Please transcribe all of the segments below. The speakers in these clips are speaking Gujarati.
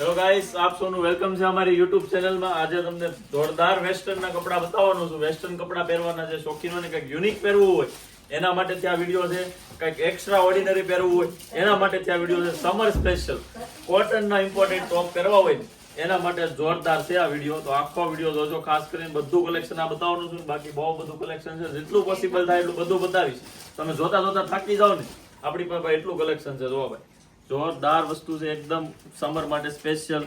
હેલો ગાઈસ આપ સૌનું વેલકમ છે અમારી યુટ્યુબ ચેનલમાં આજે તમને જોરદાર વેસ્ટર્ન ના કપડા બતાવવાનું છું. વેસ્ટર્ન કપડાં પહેરવાના જે શોખીનોને કંઈક યુનિક પહેરવું હોય, એના માટે ત્યાં વીડિયો છે. કંઈક એક્સ્ટ્રા ઓર્ડિનરી પહેરવું હોય, એના માટે ત્યાં વીડિયો છે. સમર સ્પેશિયલ કોટનના ઇમ્પોર્ટન્ટ ટોપ પહેરવા હોય, એના માટે જોરદાર છે આ વીડિયો તો આખો વીડિયો જોજો, ખાસ કરીને બધું કલેક્શન આ બતાવવાનું છું. બાકી બહુ બધું કલેક્શન છે. જેટલું પોસિબલ થાય એટલું બધું બતાવીશ. તમે જોતા જોતા થાકી જાઓ ને, આપણી પાસે એટલું કલેક્શન છે. જોવા ભાઈ. જોરદાર વસ્તુ છે, એકદમ સમર માટે સ્પેશિયલ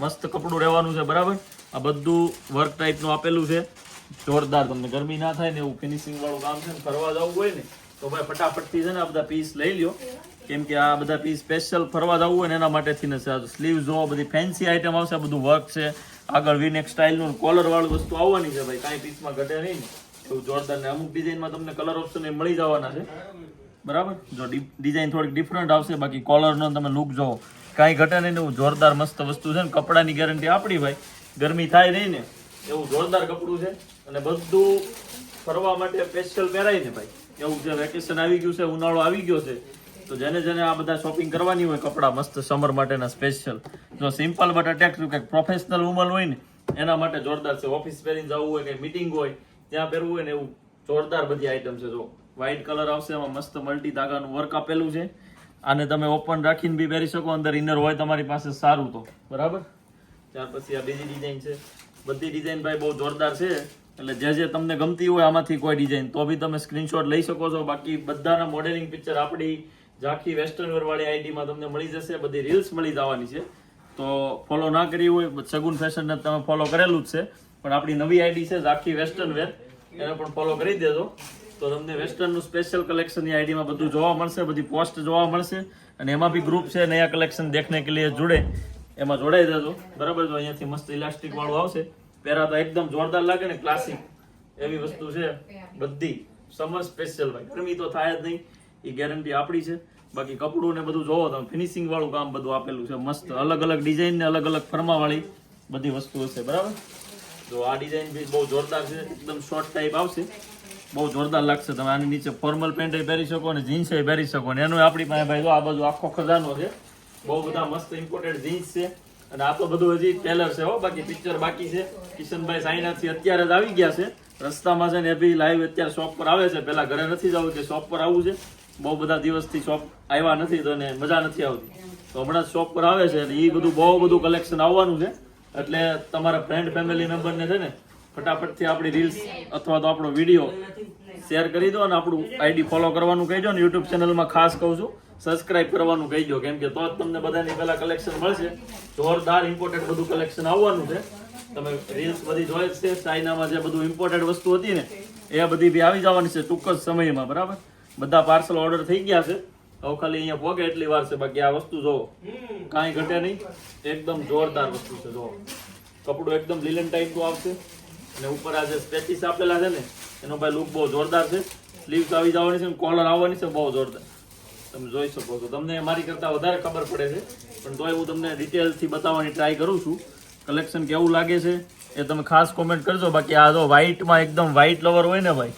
મસ્ત કપડું રહેવાનું છે, બરાબર? આ બધું વર્ક ટાઈપનું આપેલું છે. જોરદાર, તમને ગરમી ના થાય ને એવું ફિનિશિંગ વાળું કામ છે ફરવા જવું હોય ને, તો ભાઈ ફટાફટથી છે ને આ બધા પીસ લઈ લ્યો. કેમ કે આ બધા પીસ સ્પેશિયલ ફરવા જવું હોય ને એના માટેથી ને સ્લીવ જો બધી ફેન્સી આઈટમ આવશે બધું વર્ક છે. આગળ વીનેક સ્ટાઇલનું કોલર વાળું વસ્તુ આવવાની છે ભાઈ, કાંઈ પીસમાં ઘટે નહીં ને. એવું જોરદાર ને અમુક ડિઝાઇનમાં તમને કલર ઓપ્શન મળી જવાના છે. બરાબર? જો ડિઝાઇન થોડીક ડિફરન્ટ આવશે, બાકી કોલરનો તમે લુક જોવો કાંઈ ઘટે નહીં એવું જોરદાર મસ્ત વસ્તુ છે ને, કપડાની ગેરંટી આપણી ભાઈ. ગરમી થાય નહીં ને, એવું જોરદાર કપડું છે અને બધું ફરવા માટે સ્પેશિયલ પહેરાય ને ભાઈ. એવું છે વેકેશન આવી ગયું છે, ઉનાળો આવી ગયો છે. તો જેને જેને આ બધા શોપિંગ કરવાની હોય, કપડાં મસ્ત સમર માટેના સ્પેશિયલ જો સિમ્પલ બટ અટેક કંઈક પ્રોફેશનલ વુમન હોય ને, એના માટે જોરદાર છે. ઓફિસ પહેરીને જવું હોય, કંઈ મિટિંગ હોય, ત્યાં પહેરવું હોય ને એવું જોરદાર બધી આઈટમ છે, જો. વ્હાઈટ કલર આવશે એમાં મસ્ત મલ્ટી ધાગાનું વર્ક આપેલું છે. આને તમે ઓપન રાખીને બી પહેરી શકો, અંદર ઇનર હોય તમારી પાસે સારું તો. બરાબર? ત્યાર પછી આ બીજી ડિઝાઇન છે. બધી ડિઝાઇન ભાઈ બહુ જોરદાર છે. એટલે જે જે તમને ગમતી હોય આમાંથી કોઈ ડિઝાઇન તો બી તમે સ્ક્રીનશોટ લઈ શકો છો. બાકી બધાના મોડેલિંગ પિક્ચર આપણી ઝાંખી વેસ્ટર્ન વેરવાળી આઈડીમાં તમને મળી જશે. બધી રીલ્સ મળી જવાની છે. તો ફોલો ના કરી હોય સગુન ફેશનને તમે ફોલો કરેલું જ છે. પણ આપણી નવી આઈડી છે, ઝાંખી વેસ્ટર્ન વેર એને પણ ફોલો કરી દેજો. તો તમને વેસ્ટર્નનું સ્પેશિયલ કલેક્શનની આઈડીમાં બધું જોવા મળશે, બધી પોસ્ટ જોવા મળશે અને એમાં બી ગ્રુપ છે, નયા કલેક્શન દેખને કે લીએ જોડે. એમાં જોડાઈ જજો. બરાબર જો અહીંયાથી મસ્ત ઇલાસ્ટિક વાળું આવશે. પહેરાતા એકદમ જોરદાર લાગે ને ક્લાસિક એવી વસ્તુ છે. બધી. સમર સ્પેશિયલ ભાઈ. ગરમી તો થાય જ નહીં. એ ગેરંટી આપણી છે. બાકી કપડું ને બધું જોવો તમે. ફિનિશિંગ વાળું કામ બધું આપેલું છે. મસ્ત અલગ અલગ ડિઝાઇન ને અલગ અલગ ફરમા વાળી બધી વસ્તુ હશે બરાબર? જો આ ડિઝાઇન બી બહુ જોરદાર છે. એકદમ શોર્ટ ટાઈપ આવશે. બહુ જોરદાર લાગશે. તમે આની નીચે ફોર્મલ પેન્ટ પહેરી શકો અને જીન્સ પહેરી શકો. અને એનું આપણી પાસે ભાઈ જો આ બાજુ આખો ખજાનો છે. બહુ બધા મસ્ત ઇમ્પોર્ટેડ જીન્સ છે. અને આ તો બધું હજી ટેલર છે હો. બાકી પિક્ચર બાકી છે. કિશનભાઈ સાઈનાથી અત્યારે જ આવી ગયા છે. રસ્તામાં છે ને એ બી લાઈવ અત્યારે શોપ પર આવે છે. પહેલાં ઘરે નથી જવું કે શોપ પર આવવું છે. બહુ બધા દિવસથી શોપ આવ્યા નથી તો એને મજા નથી આવતી. તો હમણાં શોપ પર આવે છે અને એ બધું બહુ બધું કલેક્શન આવવાનું છે. એટલે તમારા ફ્રેન્ડ ફેમિલી મેમ્બરને છે ને ફટાફટથી આપણી રીલ્સ અથવા તો આપણો વીડિયો શેર કરી દો અને આપણું આઈડી ફોલો કરવાનું કહેજો ને યુટ્યુબ ચેનલમાં ખાસ કહું છું સબસ્ક્રાઇબ કરવાનું કહેજો. કેમ કે તો જ તમને બધાની પહેલાં કલેક્શન મળશે. જોરદાર ઇમ્પોર્ટેન્ટ બધું કલેક્શન આવવાનું છે. તમે રીલ્સ બધી જોઈ જ છે. ચાઇનામાં જે બધું ઇમ્પોર્ટેડ વસ્તુ હતી ને, એ બધી બી આવી જવાની છે ટૂંક જ સમયમાં, બરાબર? બધા પાર્સલ ઓર્ડર થઈ ગયા છે. હવે ખાલી અહીંયા પોગે એટલી વાર છે. બાકી આ વસ્તુ જોવો કાંઈ ઘટે નહીં. એકદમ જોરદાર વસ્તુ છે જોવો કપડું એકદમ લીલન ટાઈપનું આવશે. અને ઉપર આ જે સ્પેચીસ આપેલા છે ને, એનો ભાઈ લુક બહુ જોરદાર છે. સ્લીવ્સ આવી જવાની છે કોલર આવવાની છે, બહુ જોરદાર. તમે જોઈ શકો છો. તમને મારી કરતાં વધારે ખબર પડે છે. પણ તોય હું તમને ડિટેલ્સથી બતાવવાની ટ્રાય કરું છું. કલેક્શન કેવું લાગે છે એ તમે ખાસ કોમેન્ટ કરજો. બાકી આ જો વ્હાઇટમાં એકદમ વ્હાઇટ લવર હોય ને ભાઈ,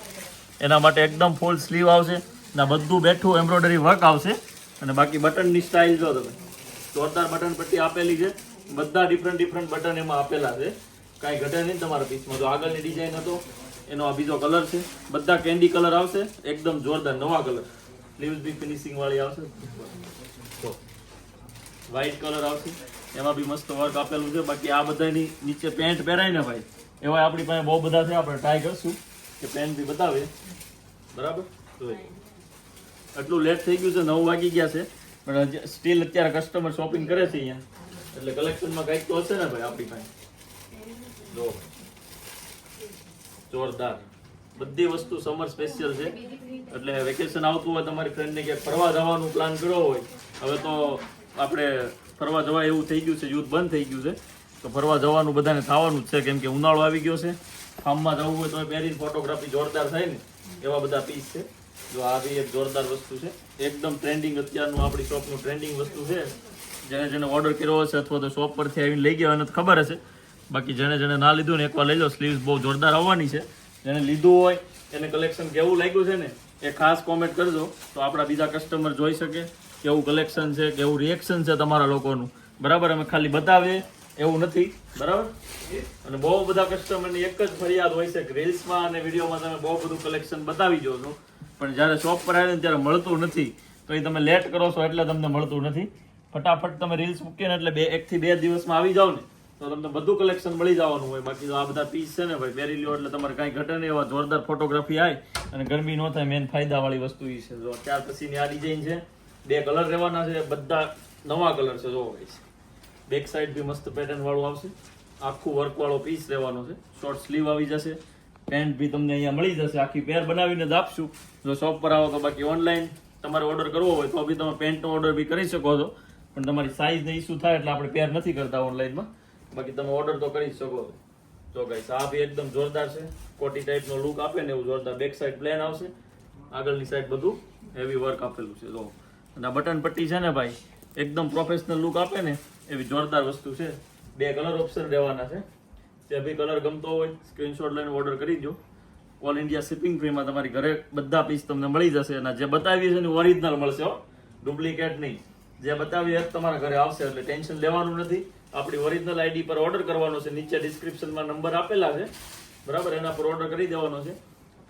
એના માટે એકદમ ફૂલ સ્લીવ આવશે. ને બધું બેઠું એમ્બ્રોઇડરી વર્ક આવશે. અને બાકી બટનની સ્ટાઇલ જો તમે, જોરદાર બટન પટ્ટી આપેલી છે. બધા ડિફરન્ટ ડિફરન્ટ બટન એમાં આપેલા છે. કાંઈ ઘટે નહીં તમારા પીસમાં. જો આગળની ડિઝાઇન હતો, એનો આ બીજો કલર છે. બધા કેન્ડી કલર આવશે. એકદમ જોરદાર નવા કલર લીવ્સ બી ફિનિશિંગ વાળી આવશે. વ્હાઈટ કલર આવશે. એમાં બી મસ્ત વર્ક આપેલું છે. બાકી આ બધાની નીચે પેન્ટ પહેરાય ને ભાઈ એવા આપણી પાસે બહુ બધા છે. આપણે ટ્રાય કરશું કે પેન્ટ બી બતાવે. બરાબર? જોઈએ આટલું લેટ થઈ ગયું છે. નવ વાગી ગયા છે. પણ સ્ટીલ અત્યારે કસ્ટમર શોપિંગ કરે છે અહીંયા. એટલે કલેક્શનમાં કંઈક તો હશે ને ભાઈ આપણી પાસે? જો. જોરદાર. બધી વસ્તુ સમર સ્પેશિયલ છે. એટલે વેકેશન આવતું હોય તમારી ફ્રેન્ડને કે ફરવા જવાનું પ્લાન કર્યો હોય, હવે તો આપણે ફરવા જવા એવું થઈ ગયું છે, યુદ્ધ બંધ થઈ ગયું છે. તો ફરવા જવાનું બધાને થવાનું જ છે, કેમ કે ઉનાળો આવી ગયો છે. ફાર્મમાં જવું હોય તો પહેરીને ફોટોગ્રાફી જોરદાર થાય ને, એવા બધા પીસ છે. જો આ બી એક જોરદાર વસ્તુ છે. એકદમ ટ્રેન્ડિંગ અત્યારનું આપણી શોપનું ટ્રેન્ડિંગ વસ્તુ છે. જેને જેને ઓર્ડર કર્યો હશે અથવા તો શોપ પરથી આવીને લઈ ગયા એને તો ખબર હશે. બાકી જેને જેને ના લીધું ને એકવાર લઈ લો સ્લીવ્સ બહુ જોરદાર આવવાની છે. જેને લીધું હોય, એને કલેક્શન કેવું લાગ્યું છે ને, એ ખાસ કોમેન્ટ કરજો. તો આપણા બીજા કસ્ટમર જોઈ શકે કેવું કલેક્શન છે, કેવું રિએક્શન છે તમારા લોકોનું. બરાબર? અમે ખાલી બતાવીએ. એવું નથી. બરાબર? અને બહુ બધા કસ્ટમરની એક જ ફરિયાદ હોય છે કે રીલ્સમાં અને વિડીયોમાં તમે બહુ બધું કલેક્શન બતાવી જો છો. પણ જ્યારે શોપ પર આવે ને ત્યારે મળતું નથી. તો એ તમે લેટ કરો છો એટલે તમને મળતું નથી. ફટાફટ તમે રીલ્સ મૂકીએ ને એટલે બે, એકથી બે દિવસમાં આવી જાઓ ને. તો તમને બધું કલેક્શન મળી જવાનું હોય. બાકી આ બધા પીસ છે ને ભાઈ પહેરી લ્યો એટલે તમારે કાંઈ ઘટે નહીં. એવા જોરદાર ફોટોગ્રાફી આવે અને ગરમી ન થાય મેન ફાયદાવાળી વસ્તુ એ છે. જો, ત્યાર પછીની આ ડિઝાઇન છે. બે કલર રહેવાના છે. બધા નવા કલર છે જોવો ભાઈ. બેક સાઈડ બી મસ્ત પેટર્ન વાળું આવશે. આખું વર્ક વાળો પીસ રહેવાનો છે. શોર્ટ સ્લીવ આવી જશે. પેન્ટ બી તમને અહીંયા મળી જશે. આખી પેર બનાવીને જ આપશું. જો શોપ પર આવો તો બાકી ઓનલાઈન તમારે ઓર્ડર કરવો હોય તો બી તમે પેન્ટનો ઓર્ડર બી કરી શકો છો. પણ તમારી સાઇઝને ઇસ્યુ થાય એટલે આપણે પેર નથી કરતા ઓનલાઈનમાં બાકી તમે ઓર્ડર તો કરી શકો. તો ગાઈસ આ બી એકદમ જોરદાર છે કોટી ટાઈપનો લુક આપે ને એવું જોરદાર બેક સાઈડ પ્લેન આવશે. આગળની સાઈડ બધું હેવી વર્ક આપેલું છે તો અને આ બટન પટ્ટી છે ને ભાઈ, એકદમ પ્રોફેશનલ લુક આપે ને એવી જોરદાર વસ્તુ છે. બે કલર ઓપ્શન રહેવાના છે. જે બી કલર ગમતો હોય સ્ક્રીનશોટ લઈને ઓર્ડર કરી દો. ઓલ ઇન્ડિયા શિપિંગ ફ્રીમાં તમારી ઘરે બધા પીસ તમને મળી જશે અને જે બતાવી છે એનું ઓરિજિનલ મળશે ડુપ્લિકેટ નહીં. જે બતાવી એ તમારા ઘરે આવશે, એટલે ટેન્શન લેવાનું નથી. આપણી ઓરિજિનલ આઈડી પર ઓર્ડર કરવાનો છે. નીચે ડિસ્ક્રિપ્શનમાં નંબર આપેલા છે. બરાબર? એના પર ઓર્ડર કરી દેવાનો છે.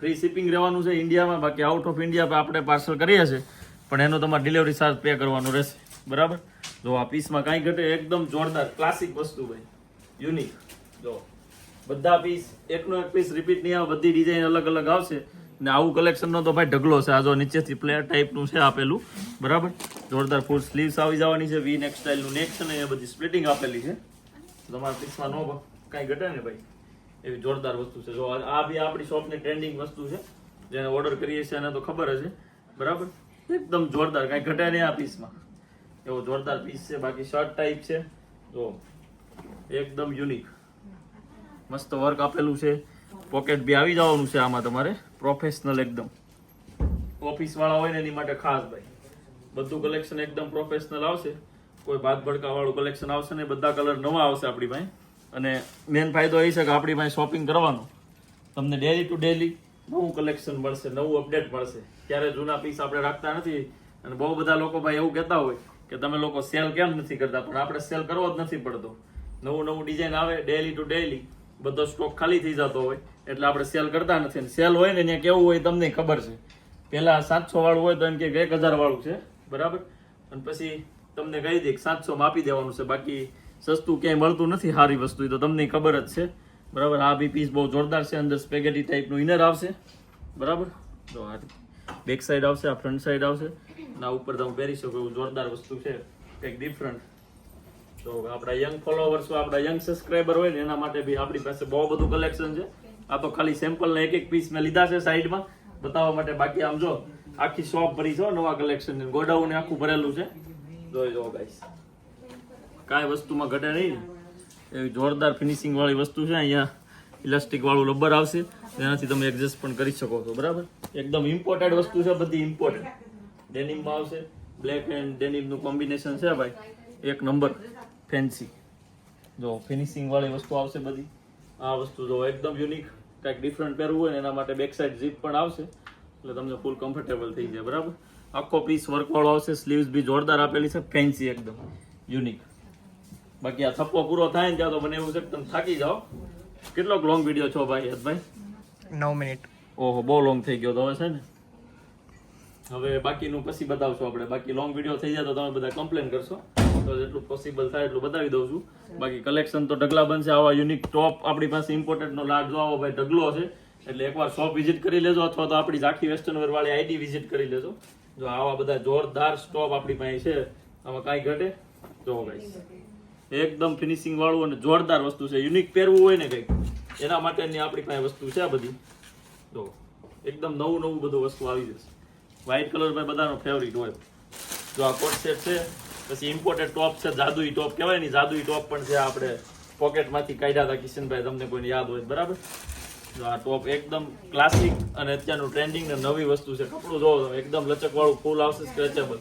ફ્રી શિપિંગ રહેવાનું છે ઇન્ડિયામાં. બાકી આઉટ ઓફ ઇન્ડિયા આપણે પાર્સલ કરીએ છીએ. પણ એનો તમારે ડિલિવરી ચાર્જ પે કરવાનો રહેશે. બરાબર? જો આ પીસમાં કાંઈ ઘટે, એકદમ જોરદાર ક્લાસિક વસ્તુ ભાઈ. યુનિક જો, બધા પીસ એકનો એક પીસ રિપીટ નહીં આવે, બધી ડિઝાઇન અલગ અલગ આવશે. ને આવું કલેક્શનનો તો ભાઈ ઢગલો છે. આ નીચેથી પ્લેયર ટાઈપનું છે આપેલું. બરાબર? જોરદાર ફૂલ સ્લીવ્સ આવી જવાની છે. વી નેક સ્ટાઇલનું નેક છે ને એ બધી સ્પ્લિટિંગ આપેલી છે. તમારા પીસમાં નો કાંઈ ઘટે ને ભાઈ. એવી જોરદાર વસ્તુ છે. જો આ બી આપણી શોપની ટ્રેન્ડિંગ વસ્તુ છે. જેને ઓર્ડર કરીએ છીએ એને તો ખબર જ છે. બરાબર? એકદમ જોરદાર. કાંઈ ઘટે નહીં આ પીસમાં એવો જોરદાર પીસ છે. બાકી શર્ટ ટાઈપ છે. જો, એકદમ યુનિક મસ્ત વર્ક આપેલું છે. પોકેટ બી આવી જવાનું છે આમાં તમારે. પ્રોફેશનલ એકદમ. ઓફિસ વાળા હોય ને એની માટે ખાસ ભાઈ. બધું કલેક્શન એકદમ પ્રોફેશનલ આવશે. કોઈ ભાત ભડકા વાળું કલેક્શન આવશે ને, બધા કલર નવા આવશે આપણી પાસે. અને મેન ફાયદો એ છે કે આપણી પાસે શોપિંગ કરવાનો. તમને ડેલી ટુ ડેલી નવું કલેક્શન મળશે, નવું અપડેટ મળશે. ક્યારે જૂના પીસ આપણે રાખતા નથી. અને બહુ બધા લોકો ભાઈ એવું કહેતા હોય કે તમે લોકો સેલ કેમ નથી કરતા? પણ આપણે સેલ કરવો જ નથી પડતો. નવું નવું ડિઝાઇન આવે ડેલી ટુ ડેલી બધો સ્ટોક ખાલી થઈ જતો હોય, એટલે આપણે સેલ કરતા નથી. ને સેલ હોય ને ત્યાં કેવું હોય તમને ખબર છે. પહેલાં સાતસો વાળું હોય તો એમ કે એક હજાર વાળું છે. બરાબર? અને પછી તમને કહી દે કે સાતસો માં આપી દેવાનું છે. બાકી સસ્તું ક્યાંય મળતું નથી સારી વસ્તુ તો તમને ખબર જ છે. બરાબર? આ બી પીસ બહુ જોરદાર છે, અંદર સ્પેગેટી ટાઈપનું ઇનર આવશે. બરાબર? તો આ બેક સાઈડ આવશે, આ ફ્રન્ટ સાઈડ આવશે. અને આ ઉપર તમે પહેરી શકો એવું જોરદાર વસ્તુ છે. કંઈક ડિફરન્ટ તો આપણા યંગ ફોલોવર્સ આપણા યંગ સબસ્ક્રાઈબર હોય ને, એના માટે બી આપણી પાસે બહુ બધું કલેક્શન છે. આ તો ખાલી સેમ્પલના એક એક પીસ મેં લીધા છે સાઈડમાં બતાવવા માટે બાકી આમ જો, આખી શોપ ભરી છે નવા કલેક્શન ગોડાઉન આખું ભરેલું છે. જોઈ જો ગાઈસ કાંઈ વસ્તુમાં ઘટે નહીં એવી જોરદાર ફિનિશિંગ વાળી વસ્તુ છે અહીંયા. ઇલાસ્ટિક વાળું રબર આવશે. જેનાથી તમે એડજસ્ટ પણ કરી શકો છો, બરાબર? એકદમ ઇમ્પોર્ટેડ વસ્તુ છે, બધી ઇમ્પોર્ટેડ ડેનિમમાં આવશે. બ્લેક એન્ડ ડેનિમનું કોમ્બિનેશન છે ભાઈ. એક નંબર ફેન્સી જો ફિનિશિંગ વાળી વસ્તુ આવશે બધી. આ વસ્તુ જો એકદમ યુનિક કાંઈક ડિફરન્ટ પહેરવું હોય ને એના માટે બેક સાઈડ ઝીપ પણ આવશે. એટલે તમને ફૂલ કમ્ફર્ટેબલ થઈ જાય બરાબર? આખો પીસ વર્ક વાળો આવશે સ્લીવ્સ બી જોરદાર આપેલી છે ફેન્સી એકદમ યુનિક બાકી આ થપ્પો પૂરો થાય ને ત્યાં તો મને એવું છે તમે થાકી જાઓ. કેટલોક લોંગ વીડિયો છો ભાઈ યદભાઈ? નવ મિનિટ. ઓહો બહુ લોંગ થઈ ગયો તો હવે છે ને? હવે બાકીનું પછી બતાવશું આપણે. બાકી લોંગ વીડિયો થઈ જાય તો તમે બધા કમ્પ્લેન કરશો. તો જેટલું પોસિબલ થાય એટલું બતાવી દઉં છું. બાકી કલેક્શન તો ઢગલા બનશે, આવા યુનિક ટોપ આપણી પાસે ઇમ્પોર્ટન્ટનો લાટ જો આવો ભાઈ ઢગલો છે, એટલે એકવાર શોપ વિઝિટ કરી લેજો, અથવા તો આપણી ઝાંખી વેસ્ટર્ન વેર વાળી આઈડી વિઝિટ કરી લેજો. જો આવા બધા જોરદાર સ્ટોપ આપણી પાસે છે, આમાં કાંઈ ઘટે? જો ભાઈ, એકદમ ફિનિશિંગ વાળું અને જોરદાર વસ્તુ છે. યુનિક પહેરવું હોય ને કંઈક, એના માટેની આપણી પાસે વસ્તુ છે આ બધી. જો, એકદમ નવું નવું બધું વસ્તુ આવી જશે. વ્હાઇટ કલર ભાઈ બધાનો ફેવરિટ હોય. જો આ કોટ સેટ છે પછી ઇમ્પોર્ટેડ ટોપ છે જાદુઈ ટોપ કહેવાય ને જાદુઈ ટોપ પણ છે આપણે પોકેટમાંથી કાઢ્યા હતા કિશનભાઈ તમને કોઈને યાદ હોય બરાબર? જો આ ટોપ એકદમ ક્લાસિક અને અત્યારનું ટ્રેન્ડિંગ ને નવી વસ્તુ છે. કપડું જોવો તમે એકદમ લચકવાળું ફૂલ આવશે સ્ક્રેચેબલ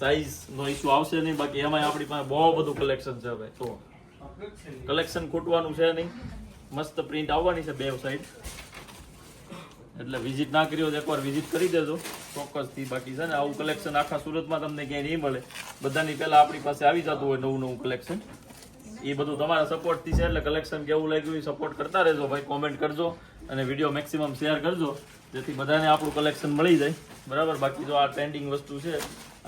સાઈઝ નો ઇશ્યુ આવશે નહીં બાકી એમાં આપણી પાસે બહુ બધું કલેક્શન છે ભાઈ તો કલેક્શન ખૂટવાનું છે નહીં. મસ્ત પ્રિન્ટ આવવાની છે બે સાઈડ એટલે વિઝિટ ના કરી હોય એકવાર વિઝિટ કરી દેજો. ચોક્કસથી બાકી છે ને આવું કલેક્શન આખા સુરતમાં તમને ક્યાંય નહીં મળે. બધાની પહેલાં આપણી પાસે આવી જતું હોય નવું નવું કલેક્શન એ બધું તમારા સપોર્ટથી છે, એટલે કલેક્શન કેવું લાગ્યું એ સપોર્ટ કરતા રહેજો ભાઈ કોમેન્ટ કરજો અને વીડિયો મેક્સિમમ શેર કરજો, જેથી બધાને આપણું કલેક્શન મળી જાય. બરાબર? બાકી જો આ ટ્રેન્ડિંગ વસ્તુ છે,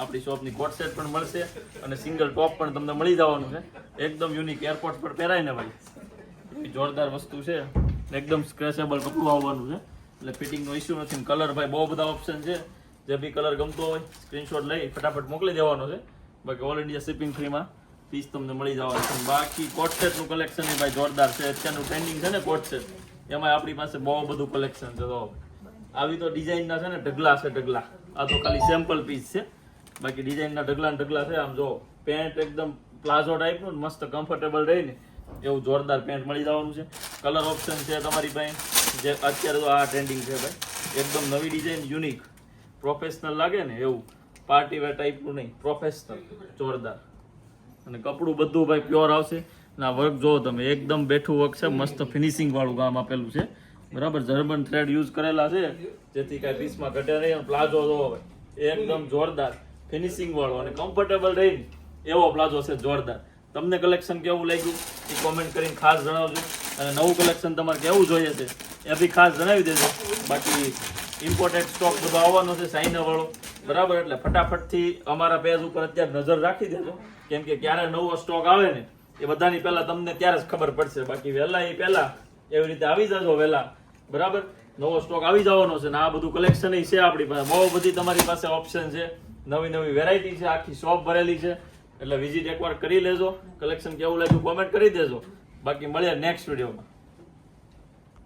આપણી શોપની કોટ સેટ પણ મળશે અને સિંગલ ટોપ પણ તમને મળી જવાનું છે. એકદમ યુનિક એરપોર્ટ પર પહેરાય ને ભાઈ. જોરદાર વસ્તુ છે. એકદમ સ્ક્રેચેબલ કપડું આવવાનું છે. એટલે ફિટિંગનો ઇસ્યુ નથી કલર ભાઈ બહુ બધા ઓપ્શન છે. જે બી કલર ગમતો હોય સ્ક્રીનશોટ લઈ, ફટાફટ મોકલી દેવાનો છે. બાકી ઓલ ઇન્ડિયા શિપિંગ ફ્રીમાં પીસ તમને મળી જવાનું છે. બાકી કોટ કલેક્શન એ ભાઈ જોરદાર છે. અત્યારનું ટ્રેન્ડિંગ છે ને કોટ સેટ એમાં આપણી પાસે બહુ બધું કલેક્શન છે. તો આવી તો ડિઝાઇનના છે ને ઢગલા છે ઢગલા. આ તો ખાલી સેમ્પલ પીસ છે. બાકી ડિઝાઇનના ઢગલા ઢગલા છે. આમ જો પેન્ટ એકદમ પ્લાઝો ટાઈપનું મસ્ત કમ્ફર્ટેબલ રહે ને એવું જોરદાર પેન્ટ મળી જવાનું છે. કલર ઓપ્શન છે તમારી પાસે. જે અત્યારે તો આ ટ્રેન્ડિંગ છે ભાઈ. એકદમ નવી ડિઝાઇન યુનિક પ્રોફેશનલ લાગે ને એવું. પાર્ટી વેર ટાઈપનું નહીં પ્રોફેશનલ જોરદાર. અને કપડું બધું ભાઈ પ્યોર આવશે. આ વર્ક જુઓ તમે, એકદમ બેઠું વર્ક છે, મસ્ત ફિનિશિંગ વાળું કામ આપેલું છે. બરાબર જર્મન થ્રેડ યુઝ કરેલા છે. જેથી કાંઈ પીસમાં ઘટે નહીં પ્લાઝો જોવો ભાઈ. એકદમ જોરદાર ફિનિશિંગ વાળો અને કમ્ફર્ટેબલ રહીને એવો પ્લાઝો છે, જોરદાર. તમને કલેક્શન કેવું લાગ્યું? એ કોમેન્ટ કરીને ખાસ જણાવજો. અને નવું કલેક્શન તમારે કેવું જોઈએ છે? એ બી ખાસ જણાવી દેજો. બાકી ઇમ્પોર્ટેન્ટ સ્ટોક બધો આવવાનો છે ચાઇના વાળો બરાબર? એટલે ફટાફટથી અમારા પેજ ઉપર અત્યારે નજર રાખી દેજો. કેમ કે ક્યારે નવો સ્ટોક આવે ને, એ બધાની પહેલા તમને ત્યારે જ ખબર પડશે. બાકી વહેલા એ પહેલા એવી રીતે આવી જજો વહેલા. બરાબર? નવો સ્ટોક આવી જવાનો છે ને આ બધું કલેક્શન છે આપણી પાસે. બહુ બધી તમારી પાસે ઓપ્શન છે. નવી નવી વેરાયટી છે. આખી શોપ ભરેલી છે. એટલે વિઝિટ એકવાર કરી લેજો. કલેક્શન કેવું લાગ્યું કોમેન્ટ કરી દેજો. બાકી મળીએ નેક્સ્ટ વિડીયોમાં